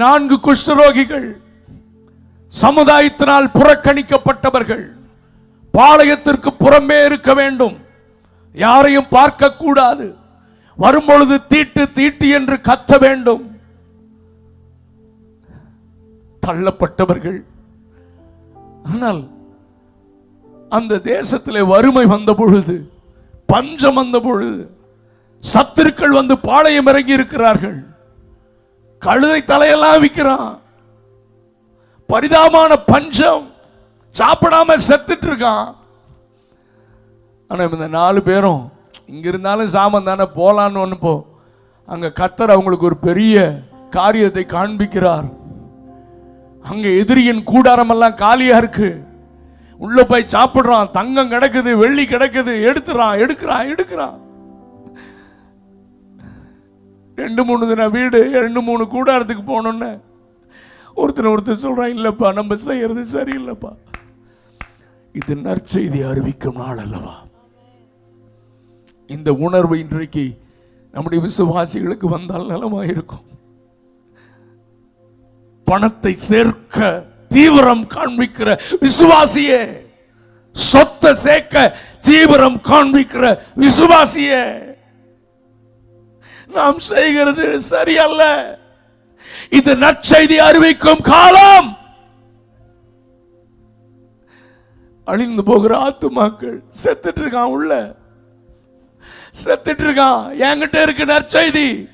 நான்கு குஷ்டரோகிகள் சமுதாயத்தினால் புறக்கணிக்கப்பட்டவர்கள் பாளையத்திற்கு புறமே இருக்க வேண்டும். யாரையும் பார்க்க கூடாது வரும்பொழுது தீட்டு தீட்டு என்று கத்த வேண்டும். தள்ளப்பட்டவர்கள். ஆனால் அந்த தேசத்திலே வறுமை வந்த பொழுது பஞ்சம் வந்த பொழுது சத்துருக்கள் வந்து பாளையம் இறங்கி இருக்கிறார்கள். கழுதை தலையெல்லாம் விற்கிறான். பரிதாபமான பஞ்சம். சாப்பிடாம செத்துட்டு இருக்கான் ஆனால் இந்த நாலு பேரும் இங்க இருந்தாலும் சாமன் தானே போலான்னு ஒன்று போ. அங்க கத்தர் அவங்களுக்கு ஒரு பெரிய காரியத்தை காண்பிக்கிறார். அங்க எதிரியின் கூடாரமெல்லாம் காலியா இருக்கு. உள்ள போய் சாப்பிடுறான். தங்கம் கிடக்குது வெள்ளி கிடக்குது எடுத்துறான் எடுக்கிறான் எடுக்கிறான். ரெண்டு மூணு தினம் வீடு ரெண்டு மூணு கூடாரத்துக்கு போனோன்னு ஒருத்தர் ஒருத்தர் சொல்றான் இல்லப்பா நம்ம செய்யறது சரியில்லைப்பா. இது நற்செய்தி அறிவிக்கும் நாள் அல்லவா? இந்த உணர்வு இன்றைக்கு நம்முடைய விசுவாசிகளுக்கு வந்தால் நலமாயிருக்கும். பணத்தை சேர்க்க தீவிரம் காண்பிக்கிற விசுவாசியே சொத்தை சேர்க்க தீவிரம் காண்பிக்கிற விசுவாசியே. நாம் செய்கிறது சரியல்ல. இது நற்செய்தி அறிவிக்கும் காலம். அழிந்து போகிற ஆத்துமாக்கள் செத்துட்டு இருக்கான் உள்ள. செத்துட்டு இருக்கான். என்கிட்ட இருக்கு நற்செய்தி.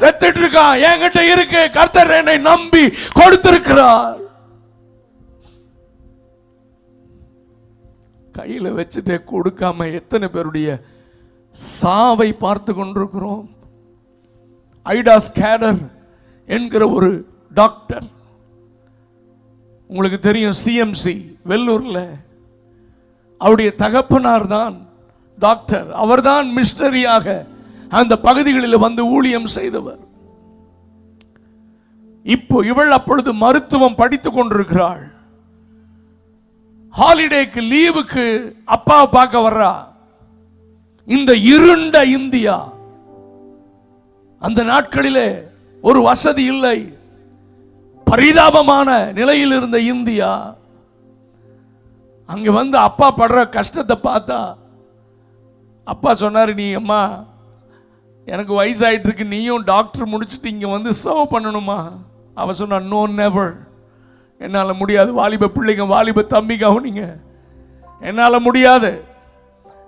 செத்துட்டு இருக்கான். என்கிட்ட இருக்கு. கர்த்தர் என்னை நம்பி கொடுத்திருக்கிறார். கையில வச்சுட்டு கொடுக்காம எத்தனை பேருடைய சாவை பார்த்து கொண்டிருக்கிறோம்? ஐடா ஸ்கேனர் என்கிற ஒரு டாக்டர். உங்களுக்கு தெரியும் சிஎம்சி வெள்ளூரில். அவருடைய தகப்பனார் தான் டாக்டர். அவர்தான் மிஷனரியாக அந்த பகுதிகளில் வந்து ஊழியம் செய்தவர். இப்போ இவள் அப்பொழுது மருத்துவம் படித்துக் கொண்டிருக்கிறாள். ஹாலிடேக்கு லீவுக்கு அப்பாவை பார்க்க வர்றா. இந்த இருண்ட இந்தியா. அந்த நாட்களிலே ஒரு வசதி இல்லை. பரிதாபமான நிலையில் இருந்த இந்தியா அங்கே வந்து அப்பா படுற கஷ்டத்தை பார்த்தா அப்பா சொன்னார் நீ அம்மா எனக்கு வயசாயிட்டு இருக்கு நீயும் டாக்டர் முடிச்சுட்டு இங்கே வந்து சர்வ் பண்ணணுமா? அவ சொன்னா நோ நெவர் என்னால் முடியாது. வாலிப பிள்ளைங்க வாலிப தம்பி கவனிங்க என்னால் முடியாது.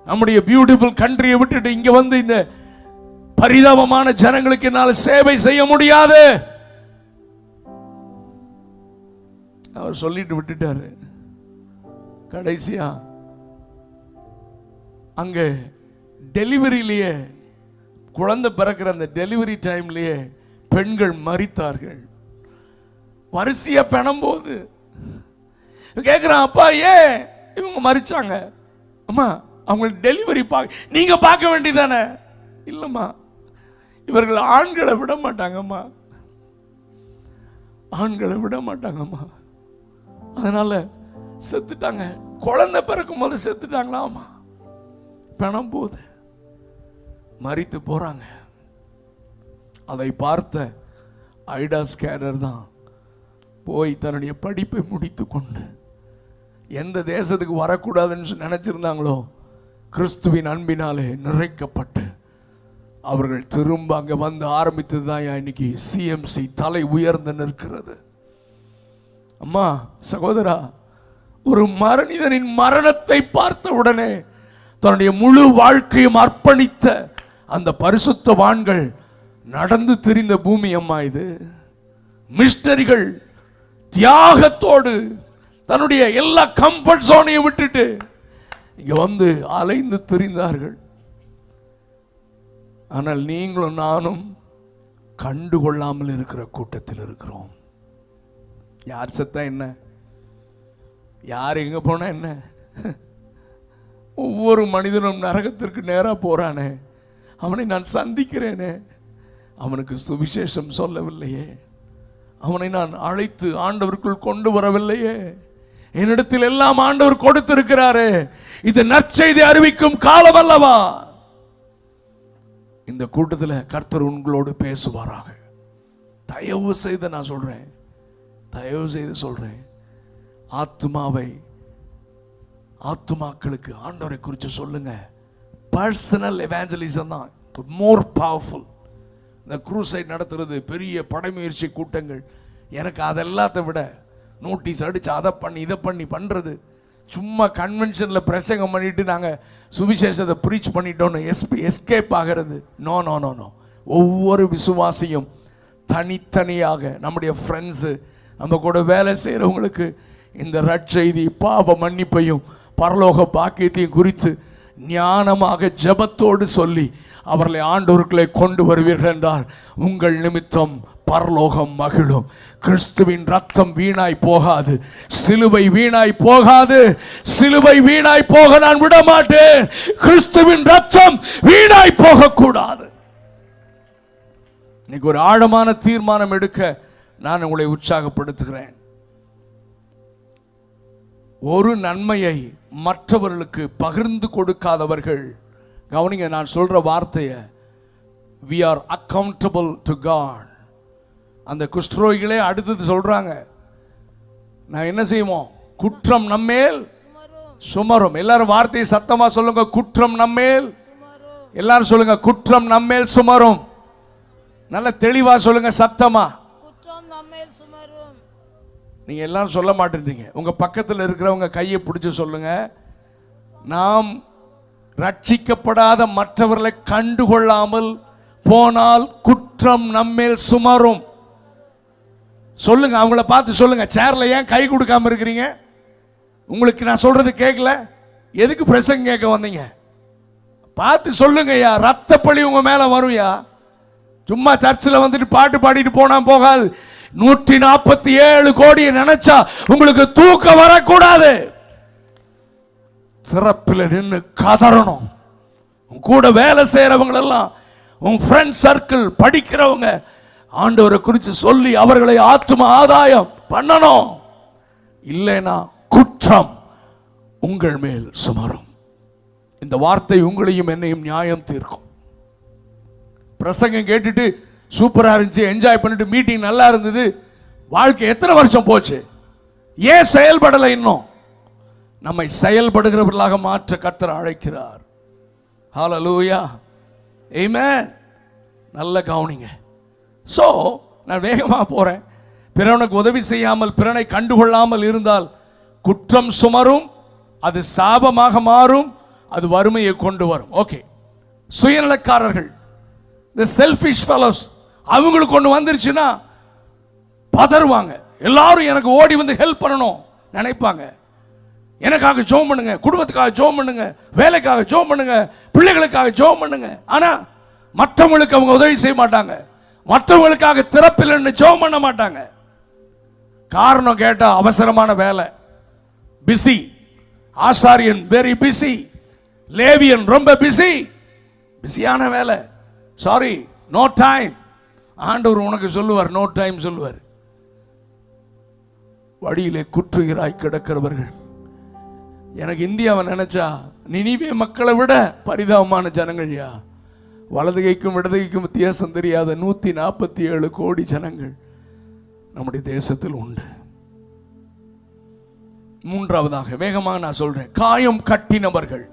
நம்முடைய பியூட்டிஃபுல் கண்ட்ரியை விட்டுட்டு இங்கே வந்து இந்த பரிதாபமான ஜனங்களுக்கு என்னால் சேவை செய்ய முடியாது. அவர் சொல்லிட்டு விட்டுட்டாரு. கடைசியா அங்க டெலிவரியிலேயே குழந்தை பிறக்கிற அந்த டெலிவரி டைம்லயே பெண்கள் மறித்தார்கள் பெணும் பெணும்போது கேட்குறான் அப்பா ஏன் இவங்க மறிச்சாங்க அம்மா அவங்களுக்கு டெலிவரி பார்க்க நீங்க பார்க்க வேண்டியதானே இல்லைம்மா இவர்கள் ஆண்களை விட மாட்டாங்கம்மா. ஆண்களை விட மாட்டாங்கம்மா. அதனால செத்துட்டாங்க. குழந்தை பிறக்கும் போது செத்துட்டாங்களாமா பணம் போது மறித்து போறாங்க. அதை பார்த்த ஐடா ஸ்கேனர் தான் போய் தன்னுடைய படிப்பை முடித்து கொண்டு எந்த தேசத்துக்கு வரக்கூடாதுன்னு நினச்சிருந்தாங்களோ நினைச்சிருந்தாங்களோ கிறிஸ்துவின் அன்பினாலே நிறைக்கப்பட்டு அவர்கள் திரும்ப அங்கே வந்து ஆரம்பித்தது தான் இன்னைக்கு சிஎம்சி தலை உயர்ந்து நிற்கிறது? அம்மா சகோதரா ஒரு மனிதனின் மரணத்தை பார்த்த உடனே தன்னுடைய முழு வாழ்க்கையும் அர்ப்பணித்த அந்த பரிசுத்த வான்கள் நடந்து திரிந்த பூமி அம்மா இது. மிஸ்டரிகள் தியாகத்தோடு தன்னுடைய எல்லா கம்ஃபர்ட் சோனையும் விட்டுட்டு இங்கே வந்து அலைந்து திரிந்தார்கள். ஆனால் நீங்களும் நானும் கண்டுகொள்ளாமல் இருக்கிற கூட்டத்தில் இருக்கிறோம். யார் செத்தா என்ன? யார் எங்கே போனால் என்ன? ஒவ்வொரு மனிதனும் நரகத்திற்கு நேராக போகிறானே அவனை நான் சந்திக்கிறேனே. அவனுக்கு சுவிசேஷம் சொல்லவில்லையே. அவனை நான் அழைத்து ஆண்டவருக்குள் கொண்டு வரவில்லையே. என்னிடத்தில் எல்லாம் ஆண்டவர் கொடுத்திருக்கிறாரே. இது நற்செய்தி அறிவிக்கும் காலம் அல்லவா? இந்த கூட்டத்தில் கர்த்தர் உங்களோடு பேசுவாராக. தயவு செய்து நான் சொல்கிறேன் தயவு செய்து சொல்கிறேன் ஆத்மாவை ஆத்துமாக்களுக்கு ஆண்டவரை குறித்து சொல்லுங்க. பர்சனல் எவாஞ்சலிசம் தான். மோர் பவர்ஃபுல் இந்த குரூசைட் நடத்துறது பெரிய படைமுயற்சி கூட்டங்கள். எனக்கு அதெல்லாத்த விட நோட்டீஸ் அடித்து அதை பண்ணி இதை பண்ணி பண்ணுறது சும்மா கன்வென்ஷனில் பிரசங்கம் பண்ணிட்டு நாங்கள் சுவிசேஷத்தை ப்ரீச் பண்ணிட்டோன்னு எஸ்பி எஸ்கேப் ஆகிறது. நோ நோ நோ நோ ஒவ்வொரு விசுவாசியும் தனித்தனியாக நம்முடைய ஃப்ரெண்ட்ஸு நம்ம கூட வேலை செய்கிறவங்களுக்கு இந்த ரட்செய்தி பாவ மன்னிப்பையும் பரலோக பாக்கியத்தையும் குறித்து ஞானமாக ஜெபத்தோடு சொல்லி அவர்களை ஆண்டோருக்களை கொண்டு வருவீர்கள் என்றார். உங்கள் நிமித்தம் பரலோகம் மகிழும். கிறிஸ்துவின் ரத்தம் வீணாய் போகாது. சிலுவை வீணாய் போகாது. சிலுவை வீணாய் போக நான் விட மாட்டேன் கிறிஸ்துவின் ரத்தம் வீணாய் போகக்கூடாது. இன்னைக்கு ஒரு ஆழமான தீர்மானம் எடுக்க நான் உங்களை உற்சாகப்படுத்துகிறேன். ஒரு நன்மையை மற்றவர்களுக்கு பகிர்ந்து கொடுக்காதவர்கள் கவனிங்க நான் சொல்ற வார்த்தையை we are accountable to God அந்த குஷ்டரோகிகளே அடுத்தது சொல்றாங்க. நான் என்ன செய்வோம்? குற்றம் நம்மேல் சுமரும். எல்லாரும் வார்த்தையை சத்தமா சொல்லுங்க. குற்றம் நம்மேல். எல்லாரும் சொல்லுங்க. குற்றம் நம்மேல் சுமரும். நல்ல தெளிவா சொல்லுங்க சத்தமா. குற்றம் நம்மேல் சுமரும். நீங்க எல்லாரும் சொல்ல மாட்டேன்றீங்க. உங்க பக்கத்தில் இருக்கிறவங்க கையை பிடிச்சு சொல்லுங்க. நாம் ரட்சிக்கப்படாத மற்றவர்களை கண்டுகொள்ளாமல் போனால் குற்றம் நம்மேல் சுமரும். சொல்லுங்க அவங்கள பார்த்து சொல்லுங்க. சேர்ல ஏன் கை கொடுக்காம இருக்கிறீங்க? உங்களுக்கு நான் சொல்றது கேட்கல எதுக்கு பிரசங்க கேட்க வந்தீங்க? பார்த்து சொல்லுங்கய்யா ரத்த பழி உங்க மேல வரும்யா? சும்மா சர்ச்சில் வந்துட்டு பாட்டு பாடிட்டு போனா போகாது. நூற்றி நாற்பத்தி ஏழு கோடியை நினைச்சா உங்களுக்கு தூக்கம் வரக்கூடாது. சிறப்பில் நின்று கதறணும். உன் கூட வேலை செய்யறவங்க எல்லாம் உன் ஃப்ரெண்ட் சர்க்கிள் படிக்கிறவங்க ஆண்டவரை குறித்து சொல்லி அவர்களை ஆத்தும ஆதாயம் பண்ணணும். இல்லைனா குற்றம் உங்கள் மேல் சுமரும். இந்த வார்த்தை உங்களையும் என்னையும் நியாயம் தீர்க்கும். பிரசங்கம் கேட்டுட்டு சூப்பராக இருந்துச்சு என்ஜாய் பண்ணிட்டு மீட்டிங் நல்லா இருந்தது. வாழ்க்கை எத்தனை வருஷம் போச்சு? ஏன் செயல்படலை இன்னும்? நம்மை செயல்படுகிறவர்களாக மாற்ற கர்த்தர் அழைக்கிறார். ஹalleluya ஆமென் நல்ல கவனிங்க. ஸோ நான் வேகமாக போகிறேன் பிறனுக்கு உதவி செய்யாமல் பிறனை கண்டுகொள்ளாமல் இருந்தால் குற்றம் சுமரும் அது சாபமாக மாறும் அது வறுமையை கொண்டு வரும். ஓகே சுயநலக்காரர்கள் இந்த செல்ஃபிஷ் ஃபெலோஸ் அவங்களுக்கு ஒன்று வந்துருச்சுன்னா பதறுவாங்க. எல்லாரும் எனக்கு ஓடி வந்து ஹெல்ப் பண்ணணும் நினைப்பாங்க. எனக்காக ஜோம் பண்ணுங்க குடும்பத்துக்காக ஜோம் பண்ணுங்க வேலைக்காக ஜோம் பண்ணுங்க பிள்ளைகளுக்காக ஜோம் பண்ணுங்க. ஆனால் மற்றவங்களுக்கு அவங்க உதவி செய்ய மாட்டாங்க. மற்றவங்களுக்காக திறப்பில்லைன்னு ஜோம் பண்ண மாட்டாங்க. காரணம் கேட்டா அவசரமான வேலை. பிஸி ஆசாரியன் வெரி பிஸி லேவியன் ரொம்ப பிஸி பிஸியான வேலை. சாரி நோ டைம் ஆண்டவர் உனக்கு சொல்லுவார் நோ டைம் சொல்லுவார். வழியிலே குற்றுகிறாய் கிடக்கிறவர்கள். எனக்கு இந்தியாவை நினைச்சா நினைவே மக்களை விட பரிதாபமான ஜனங்கள்யா. வலதுகைக்கும் இடதுகைக்கும் வித்தியாசம் தெரியாத நூத்தி நாற்பத்தி ஏழு கோடி ஜனங்கள் நம்முடைய தேசத்தில் உண்டு. மூன்றாவதாக வேகமாக நான் சொல்றேன். காயம் கட்டினவர்கள்.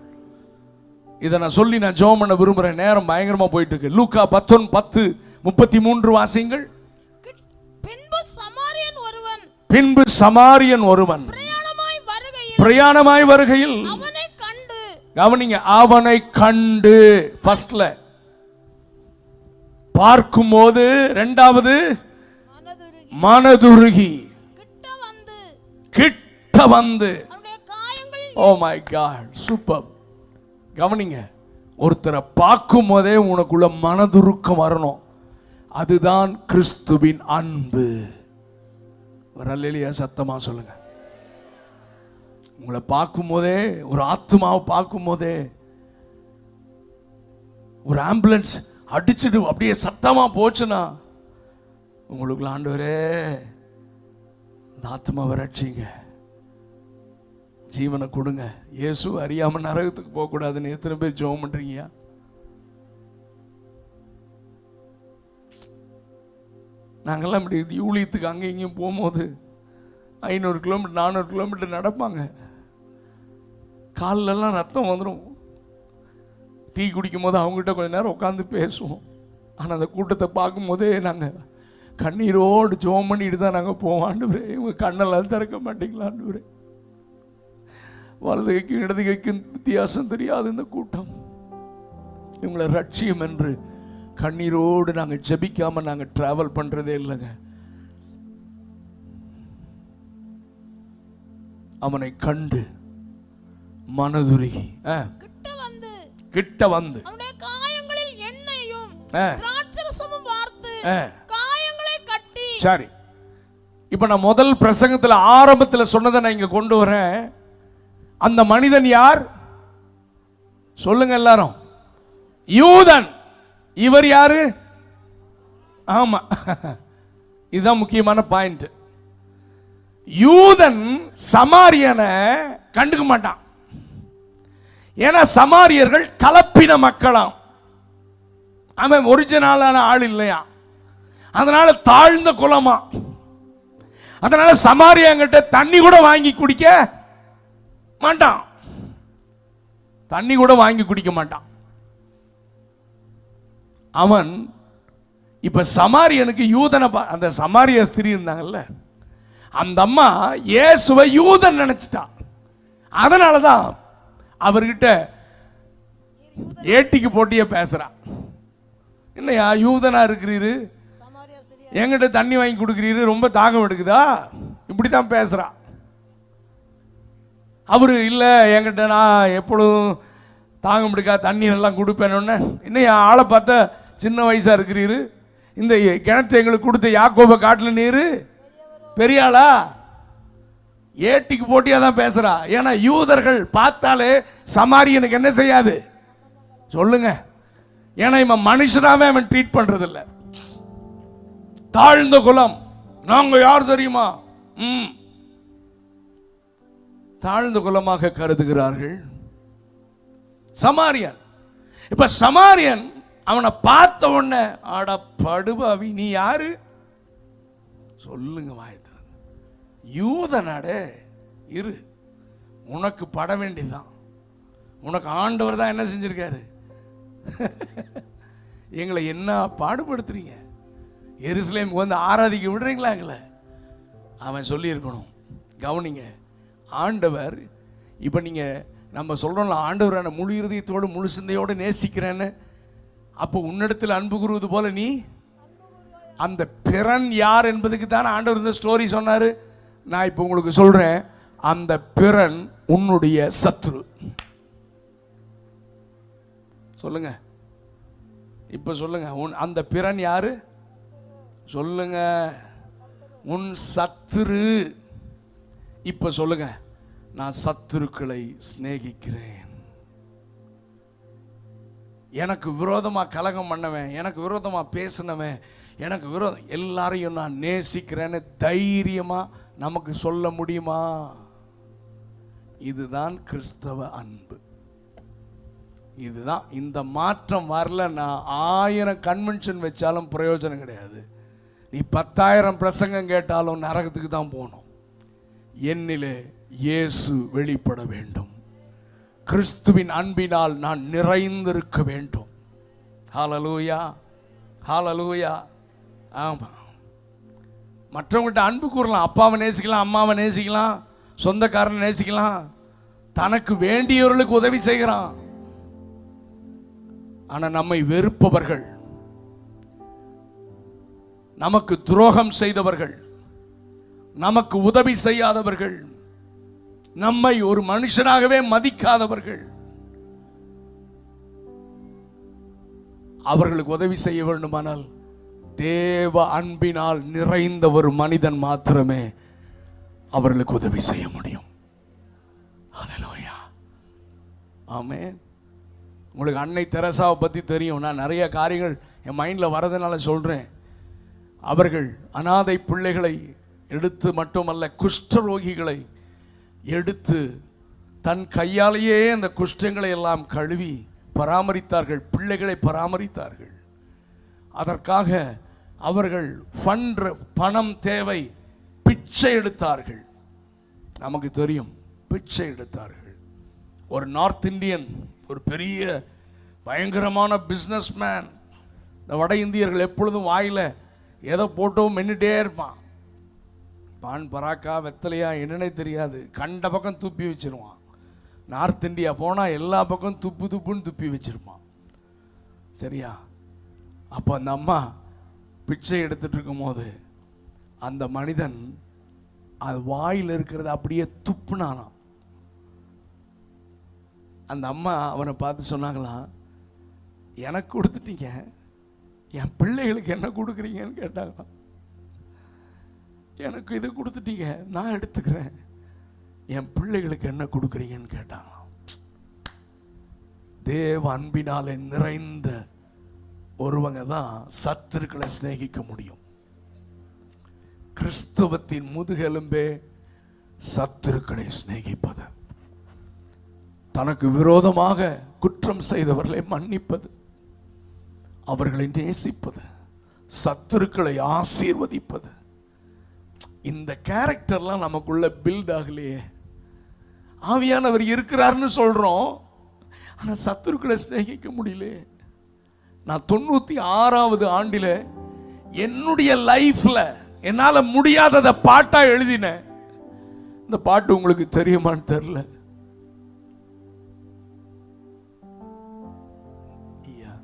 இதை நான் சொல்லி நான் ஜெபம் பண்ண விரும்புறேன். நேரம் பயங்கரமா போயிட்டு இருக்கு லூக்கா பத்தொன் பத்து முப்பத்தி மூன்று வாசிங்கள். பின்பு சமாரியன் ஒருவன். பின்பு சமாரியன் ஒருவன். பிரயாணமாய் வருகையில் கவனிங்க அவனை கண்டு. ஃபர்ஸ்ட்ல பார்க்கும்போது ரெண்டாவது மனதுருகி. கிட்ட வந்து. ஓ மை காட் சூப்பர் கவனிங்க ஒருத்தரை பார்க்கும் போதே உனக்குள்ள மனதுருக்கம் வரணும். அதுதான் கிறிஸ்துவின் அன்பு. வரலையா சத்தமா சொல்லுங்க. உங்களை பார்க்கும் போதே ஒரு ஆத்மாவை பார்க்கும் போதே ஒரு ஆம்புலன்ஸ் அடிச்சிட்டு அப்படியே சத்தமா போச்சுன்னா உங்களுக்கு ஆண்டவரே இந்த ஆத்மாவை ரட்சிங்க ஜீவனை கொடுங்க. இயேசு அறியாம நரகத்துக்கு போக கூடாதுன்னு எத்தனை பேர் ஜோம் பண்றீங்க? நாங்கெல்லாம் இப்படி யூலியத்துக்கு அங்கே இங்கேயும் போகும்போது ஐநூறு கிலோமீட்டர் நானூறு கிலோமீட்டர் நடப்பாங்க. கால்லெல்லாம் ரத்தம் வந்துடும் டீ குடிக்கும் போது அவங்ககிட்ட கொஞ்ச நேரம் உட்காந்து பேசுவோம். ஆனால் அந்த கூட்டத்தை பார்க்கும்போதே நாங்கள் கண்ணீரோடு ஜோம் பண்ணிட்டு தான் நாங்கள் போவோம். ஆண்டவரே இவங்க கண்ணெல்லாம் திறக்க மாட்டீங்களா ஆண்டவரே? வலது கைக்கும் இடது கைக்கும் வித்தியாசம் தெரியாது இந்த கூட்டம். இவங்களை ரட்சியம் என்று கண்ணீரோடு நாங்கள் ஜெபிக்காம நாங்கள் டிராவல் பண்ணுறதே இல்லைங்க. அவனை கண்டு மனதுருகி ஆ, கிட்ட வந்து. அவனுடைய காயங்களில் எண்ணெயும் திராட்சரசமும் வார்த்து. காயங்களை கட்டி. சரி. இப்ப நான் முதல் பிரசங்கத்துல ஆரம்பத்துல சொன்னதை நான் இங்க கொண்டு வரேன். அந்த மனிதன் யார்? சொல்லுங்க எல்லாரும். யூதன். இவர் யாரு? ஆமா. இதுதான் முக்கியமான பாயிண்ட் யூதன் சமாரியனை கண்டுக்க மாட்டான். ஏன்னா சமாரியர்கள் கலப்பின மக்களாம். அவன் ஒரிஜினலான ஆள் இல்லையா? அதனால தாழ்ந்த குலமா? அதனால சமாரியங்கிட்ட தண்ணி கூட வாங்கி குடிக்க மாட்டான். தண்ணி கூட வாங்கி குடிக்க மாட்டான். அவன் இப்ப சமாரியனுக்கு யூதனை அந்த சமாரிய ஸ்திரீ இருந்தாங்கல்ல. அந்த அம்மா இயேசுவை யூதன் நினைச்சிட்டான் அதனாலதான் அவர்கிட்ட ஏட்டிக்கு போட்டியே பேசுறான் என்னையா யூதனா இருக்கிறீரு? எங்கிட்ட தண்ணி வாங்கி கொடுக்குறீரு? ரொம்ப தாகம் எடுக்குதா? இப்படி தான் பேசுறா. அவரு இல்லை என்கிட்ட நான் எப்பொழுதும் தாகம் எடுக்கா தண்ணி எல்லாம் கொடுப்பேன்னு இன்னும் ஆளை பார்த்தா சின்ன வயசாக இருக்கிறீரு? இந்த கிணற்று எங்களுக்கு கொடுத்த யாக்கோபை காட்டில் நீர்? பெரியாளா ஏட்டிக்கு போட்டியாக தான் பேசுறா. ஏன்னா யூதர்கள் பார்த்தாலே சமாரியனுக்கு என்ன செய்யாது? சொல்லுங்க. ஏன்னா இவன் மனுஷனாவே அவன் ட்ரீட் பண்ணுறதில்ல தாழ்ந்த குலம். நாங்க யார் தெரியுமா? ம். தாழ்ந்த குலமாக கருதுகிறார்கள் சமாரியன். இப்ப சமாரியன் அவனை பார்த்த உடனே ஆடா படுபாவி நீ யாரு? சொல்லுங்க யூத யூதனாடே இரு. உனக்கு பட வேண்டியதுதான். உனக்கு ஆண்டவர் தான் என்ன செஞ்சுருக்காரு? எங்களை என்ன பாடுபடுத்துறீங்க? எருசலேமுக்கு வந்து ஆராதிக்க விடுறீங்களா எங்களை? அவன் சொல்லியிருக்கணும். கவனிங்க ஆண்டவர் இப்போ நீங்கள் நம்ம சொல்கிறோம்ல ஆண்டவர் என்னை முழு இருதயத்தோடு முழு சிந்தையோடு நேசிக்கிறேன்னு அப்போ உன்னிடத்தில் அன்பு கூறுவது போல நீ அந்த பிறன் யார் என்பதுக்கு தானே ஆண்டவர் இந்த ஸ்டோரி சொன்னார். நான் இப்போ உங்களுக்கு சொல்கிறேன் அந்த பிறன் உன்னுடைய சத்ரு சொல்லுங்க. இப்போ சொல்லுங்க உன் அந்த பிறன் யாரு? சொல்லுங்க. உன் சத்துரு. இப்போ சொல்லுங்க நான் சத்துருக்களை சிநேகிக்கிறேன். எனக்கு விரோதமாக கலகம் பண்ணவன் எனக்கு விரோதமாக பேசினவன் எனக்கு விரோதம் எல்லாரையும் நான் நேசிக்கிறேன்னு தைரியமாக நமக்கு சொல்ல முடியுமா? இதுதான் கிறிஸ்தவ அன்பு. இதுதான் இந்த மாற்றம் வரலன்னா ஆயிரம் கன்வென்ஷன் வச்சாலும் பிரயோஜனம் கிடையாது. நீ பத்தாயிரம் பிரசங்கம் கேட்டாலும் நரகத்துக்கு தான் போகணும். என்னிலே இயேசு வெளிப்பட வேண்டும். கிறிஸ்துவின் அன்பினால் நான் நிறைந்திருக்க வேண்டும். ஹாலலூயா ஹாலலூயா ஆமாம் மற்றவங்கள்ட்ட அன்பு கூறலாம். அப்பாவை நேசிக்கலாம் அம்மாவை நேசிக்கலாம் சொந்தக்காரனை நேசிக்கலாம். தனக்கு வேண்டியவர்களுக்கு உதவி செய்கிறான். ஆனால் நம்மை வெறுப்பவர்கள். நமக்கு துரோகம் செய்தவர்கள். நமக்கு உதவி செய்யாதவர்கள். நம்மை ஒரு மனுஷனாகவே மதிக்காதவர்கள். அவர்களுக்கு உதவி செய்ய வேண்டுமானால் தேவ அன்பினால் நிறைந்த ஒரு மனிதன் மாத்திரமே அவர்களுக்கு உதவி செய்ய முடியும். ஹalleluya. ஆமென். உங்களுக்கு அன்னை தெரசாவை பற்றி தெரியும். நான் நிறைய காரியங்கள் என் மைண்டில் வரதுனால சொல்கிறேன் அவர்கள் அனாதை பிள்ளைகளை எடுத்து மட்டுமல்ல குஷ்டரோகிகளை எடுத்து தன் கையாலேயே அந்த குஷ்டங்களை எல்லாம் கழுவி பராமரித்தார்கள். பிள்ளைகளை பராமரித்தார்கள். அதற்காக அவர்கள் ஃபண்ட் பணம் தேவை பிச்சை எடுத்தார்கள். நமக்கு தெரியும் பிச்சை எடுத்தார்கள். ஒரு நார்த் இந்தியன் ஒரு பெரிய பயங்கரமான பிஸ்னஸ் மேன் இந்த வட இந்தியர்கள் எப்பொழுதும் வாயில் எதை போட்டோ மென்னுட்டே இருப்பான். பான் பராக்கா வெத்தலையா என்னன்னே தெரியாது. கண்ட பக்கம் துப்பி வச்சிருவான். நார்த் இந்தியா போனால் எல்லா பக்கம் துப்பு துப்புன்னு துப்பி வச்சிருப்பான். சரியா? அப்போ அந்த அம்மா பிச்சை எடுத்துட்டு இருக்கும்போது அந்த மனிதன் அது வாயில் இருக்கிறத அப்படியே துப்புனானாம். அந்த அம்மா அவனை பார்த்து சொன்னாங்களாம் எனக்கு கொடுத்துட்டீங்க. என் பிள்ளைகளுக்கு என்ன கொடுக்குறீங்கன்னு கேட்டாங்களாம் எனக்கு இதை கொடுத்துட்டீங்க நான் எடுத்துக்கிறேன். என் பிள்ளைகளுக்கு என்ன கொடுக்குறீங்கன்னு கேட்டாங்களாம். தேவ அன்பினாலே நிறைந்த ஒருவங்க தான் சத்துருக்களை சிநேகிக்க முடியும். கிறிஸ்தவத்தின் முதுகெலும்பே சத்துருக்களை சிநேகிப்பது. தனக்கு விரோதமாக குற்றம் செய்தவர்களை மன்னிப்பது. அவர்களை நேசிப்பது. சத்துருக்களை ஆசீர்வதிப்பது. இந்த கேரக்டர்லாம் நமக்குள்ள பில்ட் ஆகலையே. ஆவியானவர் இருக்கிறார்னு சொல்றோம். ஆனால் சத்துருக்களை சிநேகிக்க முடியலையே. நான் தொண்ணூத்தி ஆறாவது ஆண்டில் என்னுடைய லைஃப்ல என்னால் முடியாததை பாட்டா எழுதினேன். இந்த பாட்டு உங்களுக்கு தெரியுமான்னு தெரியல. ஐயா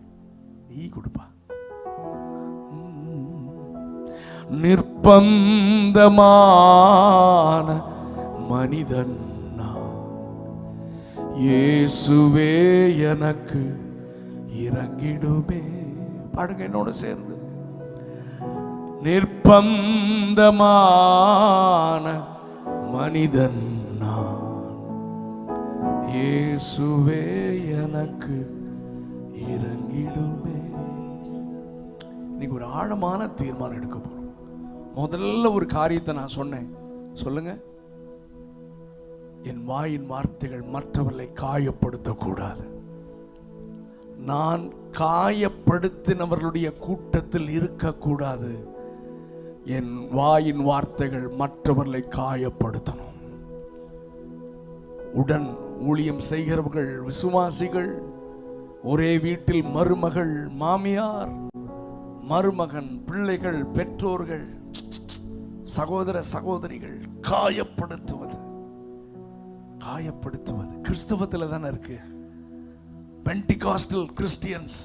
நீ கொடுப்பா. நிர்பந்தமான மனிதன் நான். இயேசுவே எனக்கு இறங்கிடுமே பாடுங்க என்னோட சேர்ந்து. நிர்பந்தமான மனிதன் நான். இயேசுவே எனக்கு இறங்கிடுமே. இன்னைக்கு ஒரு ஆழமான தீர்மானம் எடுக்க போறோம். முதல்ல ஒரு காரியத்தை நான் சொன்னேன். சொல்லுங்க. என் வாயின் வார்த்தைகள் மற்றவர்களை காயப்படுத்தக்கூடாது. நான் காயப்படுத்தினவர்களுடைய கூட்டத்தில் இருக்கக்கூடாது. என் வாயின் வார்த்தைகள் மற்றவர்களை காயப்படுத்தணும். உடன் ஊழியம் செய்கிறவர்கள் விசுவாசிகள் ஒரே வீட்டில் மருமகள் மாமியார் மருமகன் பிள்ளைகள் பெற்றோர்கள் சகோதர சகோதரிகள் காயப்படுத்துவது. காயப்படுத்துவது. கிறிஸ்தவத்தில் தானே இருக்குது பென்டிகாஸ்டல் கிறிஸ்டியன்ஸ்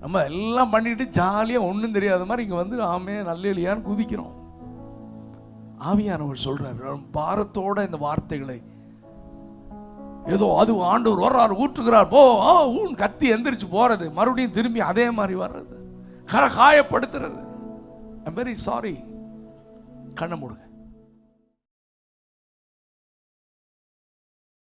நம்ம எல்லாம் பண்ணிட்டு ஜாலியாக ஒன்றும் தெரியாத மாதிரி இங்கே வந்து ஆமே நல்ல குதிக்கிறோம். ஆவியானவர் சொல்கிறார் பாரத்தோட இந்த வார்த்தைகளை. ஏதோ அது ஆண்டவர் வர்றாரு ஊற்றுகிறார் போ ஆ ஊன் கத்தி எந்திரிச்சு போகிறது மறுபடியும் திரும்பி அதே மாதிரி வர்றது. கர காயப்படுத்துறது ஐம் வெரி சாரி கண்ணை மூடுங்க.